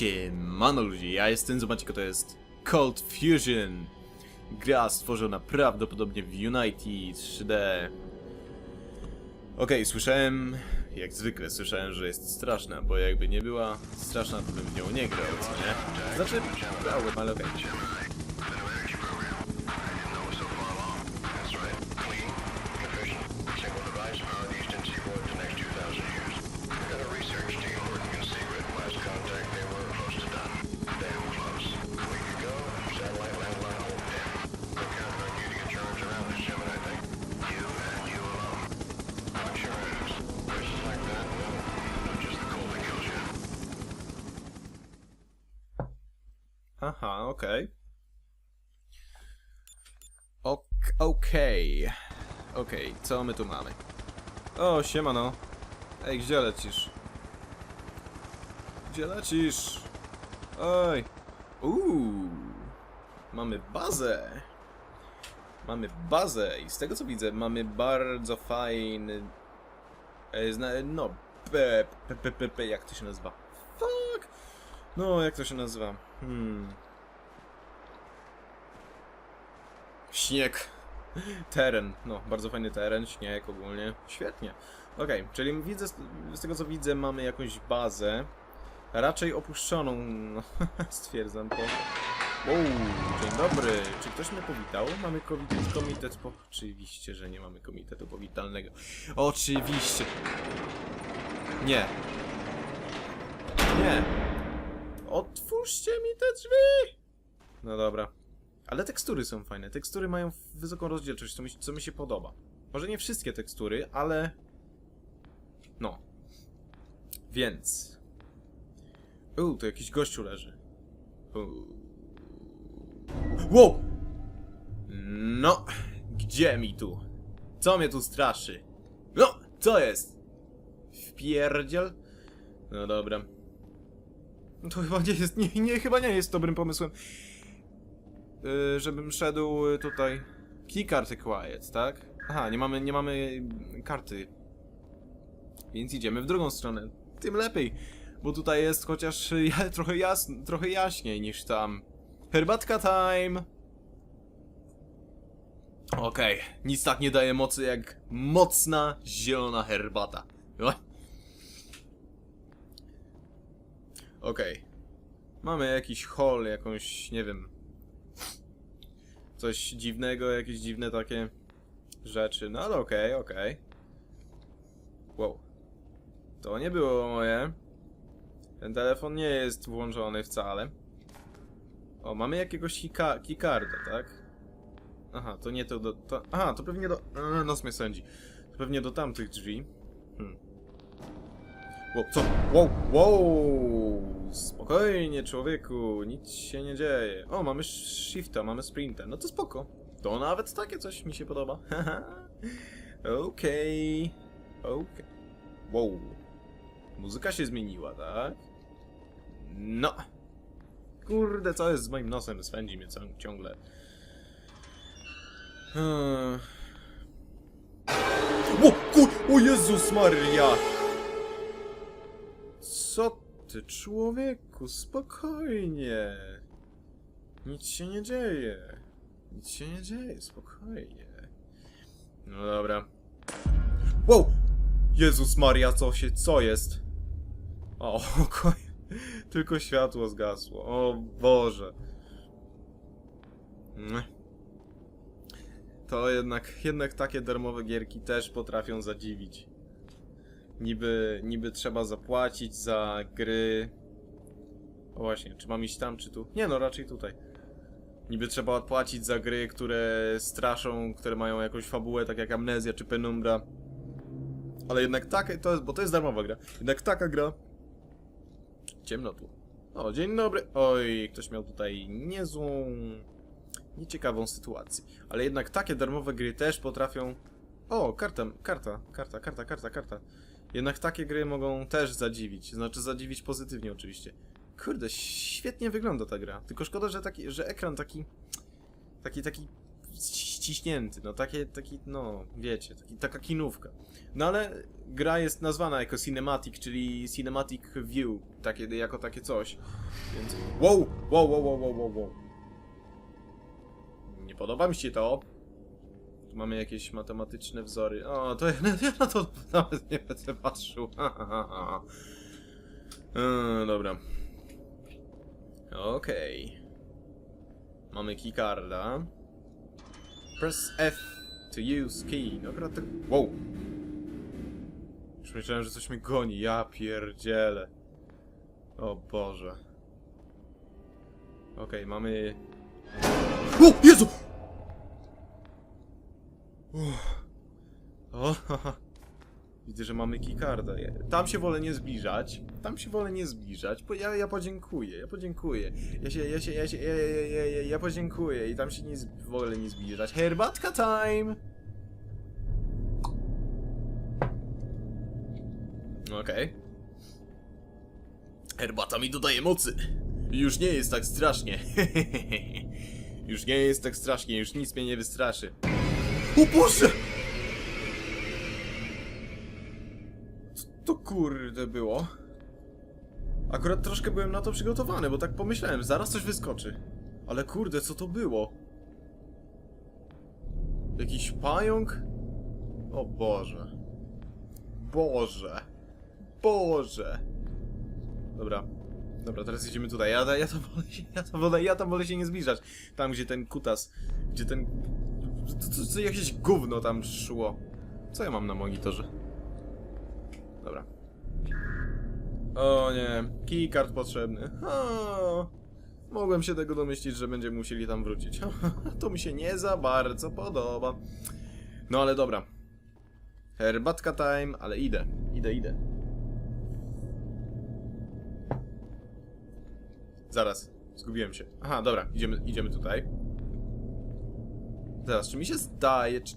Siemano ludzie, ja jestem, zobaczcie to jest Cold Fusion. Gra stworzona prawdopodobnie w Unity 3D. Okej, słyszałem, jak zwykle słyszałem, że jest straszna, bo jakby nie była straszna, to bym w nią nie grał, co nie? Znaczy, grałem, ale okej. Aha, okej. Ok, Okej. Okej, co my tu mamy? O, siemano. Ej, gdzie lecisz? Gdzie lecisz? Oj. Uuu. Mamy bazę. Mamy bazę i z tego co widzę mamy bardzo fajny... E, no, p, p, p, p, p, jak to się nazywa? Fuck! No, jak to się nazywa? Hmm. Śnieg. Teren. No, bardzo fajny teren, śnieg ogólnie. Świetnie. Okej, czyli widzę, z tego co widzę, mamy jakąś bazę. Raczej opuszczoną, no, stwierdzam to. Wow, dzień dobry. Czy ktoś mnie powitał? Mamy komitet, komitet po... Oczywiście, że nie mamy komitetu powitalnego. Oczywiście. Nie. Nie. Otwórzcie mi te drzwi! No dobra. Ale tekstury są fajne. Tekstury mają wysoką rozdzielczość, co mi, co mi się podoba. Może nie wszystkie tekstury, ale... No. Więc... Uuu, tu jakiś gościu leży. Uuu. Wow! No, gdzie mi tu? Co mnie tu straszy? No, co jest? Wpierdziel? No dobra. To chyba nie jest, nie, nie, chyba nie jest dobrym pomysłem. Yy, żebym szedł tutaj. Keycard quiet, tak? Aha, nie mamy, nie mamy karty. Więc idziemy w drugą stronę. Tym lepiej, bo tutaj jest chociaż ja, trochę, jasn, trochę jaśniej niż tam. Herbatka time! Okej, nic tak nie daje mocy jak mocna zielona herbata. Oj. Okej. Mamy jakiś hall, jakąś, nie wiem. Coś dziwnego, jakieś dziwne takie rzeczy. No ale okej, okej. Wow. To nie było moje. Ten telefon nie jest włączony wcale. O, mamy jakiegoś hika- keycarda, tak? Aha, to nie to do... To, aha, to pewnie do... A, nos mnie sędzi. To pewnie do tamtych drzwi. Hmm. Wow, co? Wow, wow! Spokojnie, człowieku, nic się nie dzieje. O, mamy shifta, mamy sprinta, no to spoko. To nawet takie coś mi się podoba. Okej. Okej. Wow. Muzyka się zmieniła, tak? No. Kurde, co jest z moim nosem? Swędzi mnie cią- ciągle. Hmm. O, kur... o Jezus Maria! Co ty, człowieku? Spokojnie. Nic się nie dzieje. Nic się nie dzieje, spokojnie. No dobra. Wow! Jezus Maria, co się, co jest? O, ko- tylko światło zgasło. O Boże. To jednak, jednak takie darmowe gierki też potrafią zadziwić. Niby, niby trzeba zapłacić za gry. O właśnie, czy mam iść tam, czy tu? Nie no, raczej tutaj. Niby trzeba odpłacić za gry, które straszą, które mają jakąś fabułę, tak jak Amnezja czy Penumbra. Ale jednak taka, to jest, bo to jest darmowa gra. Jednak taka gra. Ciemno tu. O, dzień dobry. Oj, ktoś miał tutaj niezłą, nieciekawą sytuację. Ale jednak takie darmowe gry też potrafią... O, karta, karta, karta, karta, karta, karta. Jednak takie gry mogą też zadziwić. Znaczy zadziwić pozytywnie oczywiście. Kurde, świetnie wygląda ta gra. Tylko szkoda, że taki, że ekran taki... Taki, taki... ściśnięty, no takie, taki, no, wiecie, taki, taka kinówka. No ale gra jest nazwana jako cinematic, czyli cinematic view, takie, jako takie coś, więc... Wow, wow, wow, wow, wow, wow. Nie podoba mi się to. Mamy jakieś matematyczne wzory. O, to ja, ja na to nawet nie będę patrzył. e, dobra. Okej. Mamy keycarda. Press F to use key. Dobra, to... Wow! Już myślałem, że coś mnie goni. Ja pierdzielę. O Boże. Okej, mamy... O! Jezu! O. Widzę, że mamy keycarda. Tam się wolę nie zbliżać. Tam się wolę nie zbliżać, bo ja, ja podziękuję, ja podziękuję. Ja się, ja się, ja się, ja, ja, ja, ja, ja podziękuję i tam się nie, wolę nie zbliżać. Herbatka time! Okej. Herbata mi dodaje mocy. Już nie jest tak strasznie. już nie jest tak strasznie, już nic mnie nie wystraszy. O Boże! Co to kurde było? Akurat troszkę byłem na to przygotowany, bo tak pomyślałem, zaraz coś wyskoczy. Ale kurde, co to było? Jakiś pająk? O Boże. Boże. Boże. Dobra. Dobra, teraz idziemy tutaj. Ja, ja, tam wolę się, ja, wolę, ja tam wolę się nie zbliżać. Tam, gdzie ten kutas, gdzie ten... To, to jakieś gówno tam szło. Co ja mam na monitorze? Dobra. O nie, keycard potrzebny. O, mogłem się tego domyślić, że będziemy musieli tam wrócić. to mi się nie za bardzo podoba. No ale dobra. Herbatka time, ale idę. Idę, idę. Zaraz, zgubiłem się. Aha, dobra, idziemy, idziemy tutaj. Zaraz, czy mi się zdaje, czy...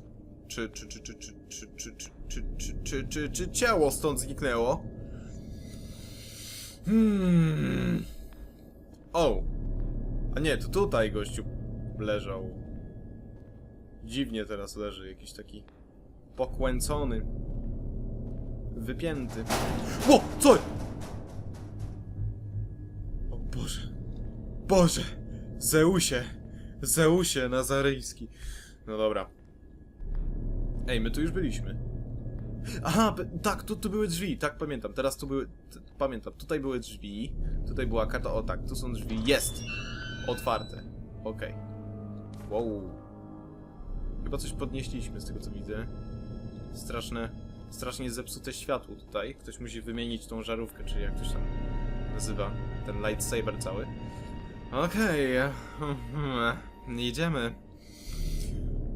Czy, czy, czy, czy, czy, czy, czy, czy, czy, czy, czy, czy, ciało stąd zniknęło? Hmm. O! A nie, to tutaj gościu leżał. Dziwnie teraz leży, jakiś taki pokłęcony. Wypięty. O! Co? O Boże. Boże! Zeusie! Zeusie Nazaryjski. No dobra. Ej, my tu już byliśmy. Aha, tak, tu, tu były drzwi, tak pamiętam. Teraz tu były. Pamiętam, tutaj były drzwi. Tutaj była karta. O tak, tu są drzwi. Jest! Otwarte. Okej. Wow. Chyba coś podnieśliśmy z tego co widzę. Straszne. Strasznie zepsute światło tutaj. Ktoś musi wymienić tą żarówkę, czy jak to się tam nazywa. Ten lightsaber cały. Okej. Jedziemy.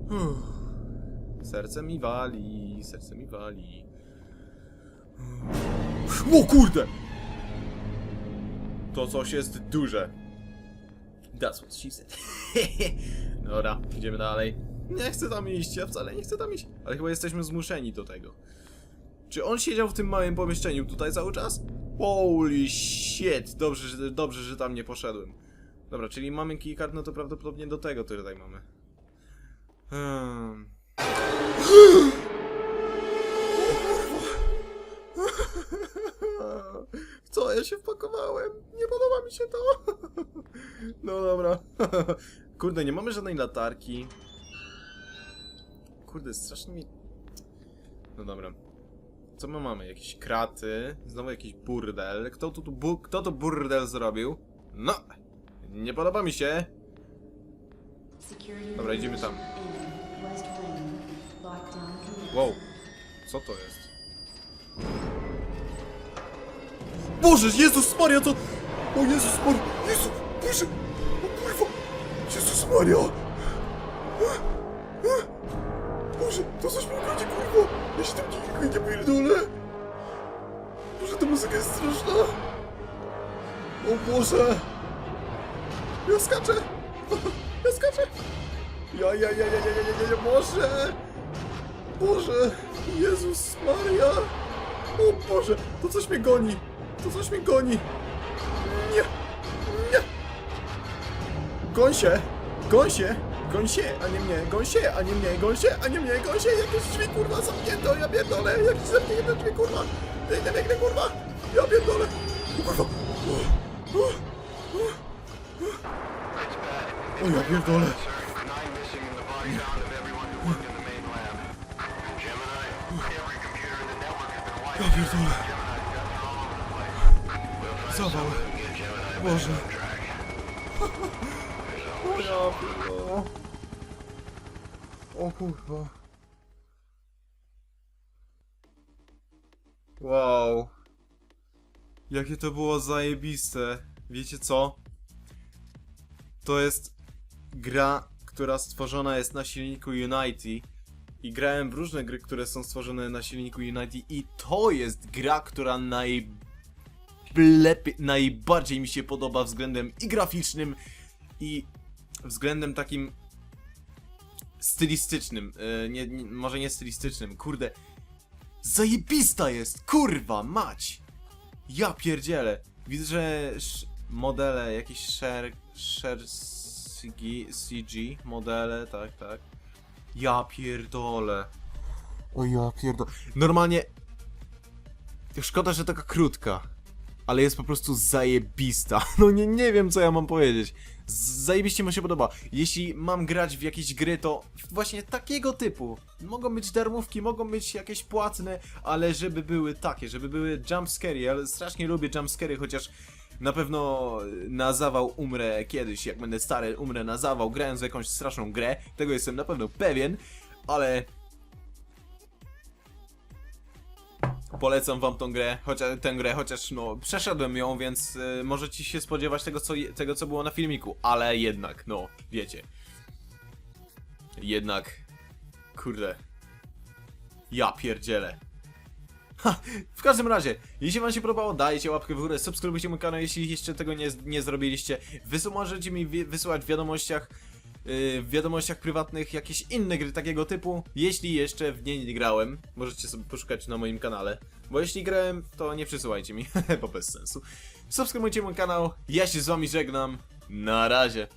Uff. Serce mi wali, serce mi wali. O kurde! To coś jest duże. That's what she said. Dobra, idziemy dalej. Nie chcę tam iść, ja wcale nie chcę tam iść. Ale chyba jesteśmy zmuszeni do tego. Czy on siedział w tym małym pomieszczeniu tutaj cały czas? Holy shit! Dobrze, że, dobrze, że tam nie poszedłem. Dobra, czyli mamy keycard, no to prawdopodobnie do tego tutaj mamy. Hmm. Co ja się wpakowałem? Nie podoba mi się to. No dobra. Kurde, nie mamy żadnej latarki. Kurde, strasznie mi... No dobra. Co my mamy? Jakieś kraty? Znowu jakiś burdel. Kto tu, tu bu kto to burdel zrobił? No! Nie podoba mi się. Dobra, idziemy tam. Wow. Co to jest? Boże, Jezus Maria, to... O Jezus Maria, Jezu, Boże, o kurwa, Jezus Maria. Boże, to coś mi chodzi, kurwa. Ja się tam nie, nie pierdolę. Boże, ta muzyka jest straszna. O Boże. Ja skaczę. Ja skaczę. Ja, ja, ja, ja, ja, ja, ja, ja, Boże. Boże, Jezus Maria! O Boże, to coś mnie goni! To coś mnie goni! Nie! Nie! Goń się! Goń się! Goń się, a nie mnie, goń się, a nie mnie, goń się, a nie mnie, goń się, jakieś drzwi kurwa zamknięte, ja pierdolę, jakieś zamknięte drzwi kurwa, biegnę, biegnę kurwa, ja pierdolę, kurwa, o, o, o, o, ja pierdolę, ja pierdolę, zawał, Boże, o kurwa, wow, jakie to było zajebiste, wiecie co? To jest gra, która stworzona jest na silniku Unity i grałem w różne gry, które są stworzone na silniku Unity i to jest gra, która naj... Lepiej, najbardziej mi się podoba względem i graficznym i względem takim stylistycznym, e, nie, nie, może nie stylistycznym, kurde, zajebista jest, kurwa, mać! Ja pierdzielę. Widzę, że modele, jakieś share, share CG, CG, modele, tak, tak. Ja pierdolę. O ja pierdolę. Normalnie... Szkoda, że taka krótka. Ale jest po prostu zajebista. No nie, nie wiem, co ja mam powiedzieć. Zajebiście mi się podoba. Jeśli mam grać w jakieś gry, to właśnie takiego typu. Mogą być darmówki, mogą być jakieś płatne, ale żeby były takie, żeby były jumpscary. Ja strasznie lubię jumpscary, chociaż na pewno na zawał umrę kiedyś, jak będę stary, umrę na zawał, grając w jakąś straszną grę. Tego jestem na pewno pewien, ale Polecam wam tą grę, chociaż tę grę, chociaż no przeszedłem ją, więc y, możecie się spodziewać tego co, tego, co było na filmiku, ale jednak, no, wiecie. Jednak, kurde. Ja pierdzielę. Ha, w każdym razie, jeśli wam się podobało, dajcie łapkę w górę, subskrybujcie mój kanał, jeśli jeszcze tego nie, nie zrobiliście. Wysł, możecie mi wi- wysyłać w wiadomościach, yy, w wiadomościach prywatnych jakieś inne gry takiego typu. Jeśli jeszcze w nie nie grałem, możecie sobie poszukać na moim kanale. Bo jeśli grałem, to nie przysyłajcie mi, bo bez sensu. Subskrybujcie mój kanał, ja się z wami żegnam, na razie.